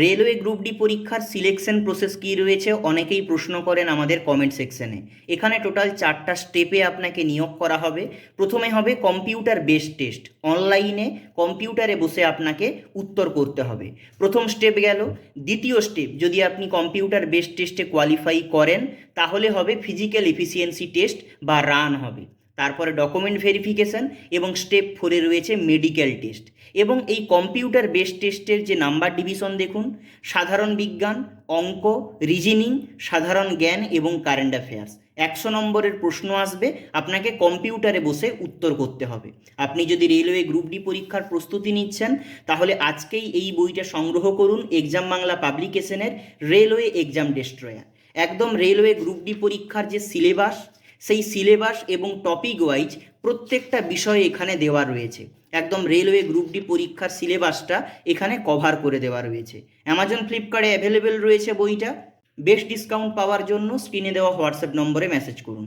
Railway group D পরীক্ষার selection process কী রয়েছে? অনেকেই প্রশ্ন করেন আমাদের কমেন্ট সেকশনে। এখানে টোটাল চারটা স্টেপে আপনাকে নিয়োগ করা হবে। প্রথমে হবে কম্পিউটার বেসড টেস্ট। অনলাইনে কম্পিউটারে বসে আপনাকে উত্তর করতে হবে। প্রথম স্টেপ গেল। দ্বিতীয় স্টেপ, যদি আপনি কম্পিউটার বেসড টেস্টে কোয়ালিফাই করেন, তাহলে হবে ফিজিক্যাল এফিসিয়েন্সি টেস্ট বা রান হবে। তারপরে ডকুমেন্ট ভেরিফিকেশন এবং স্টেপ ফোরে রয়েছে মেডিকেল টেস্ট এবং এই কম্পিউটার বেসড টেস্টের যে নাম্বার ডিভিশন দেখুন, সাধারণ বিজ্ঞান, অঙ্ক রিজনিং সাধারণ জ্ঞান এবং কারেন্ট অ্যাফেয়ার্স একশো নম্বরের প্রশ্ন আসবে, আপনাকে কম্পিউটারে বসে উত্তর করতে হবে। আপনি যদি রেলওয়ে গ্রুপ ডি পরীক্ষার প্রস্তুতি নিচ্ছেন, তাহলে আজকেই এই বইটা সংগ্রহ করুন এক্সাম বাংলা পাবলিকেশনের রেলওয়ে এক্সাম ডেস্ট্রয়ার একদম রেলওয়ে গ্রুপ ডি পরীক্ষার যে সিলেবাস সেই সিলেবাস এবং টপিক ওয়াইজ প্রত্যেকটা বিষয় এখানে দেওয়া রয়েছে। একদম রেলওয়ে গ্রুপ ডি পরীক্ষার সিলেবাসটা এখানে কভার করে দেওয়া রয়েছে। অ্যামাজন ফ্লিপকার্টে অ্যাভেলেবেল রয়েছে বইটা। বেস্ট ডিসকাউন্ট পাওয়ার জন্য স্ক্রিনে দেওয়া হোয়াটসঅ্যাপ নম্বরে মেসেজ করুন।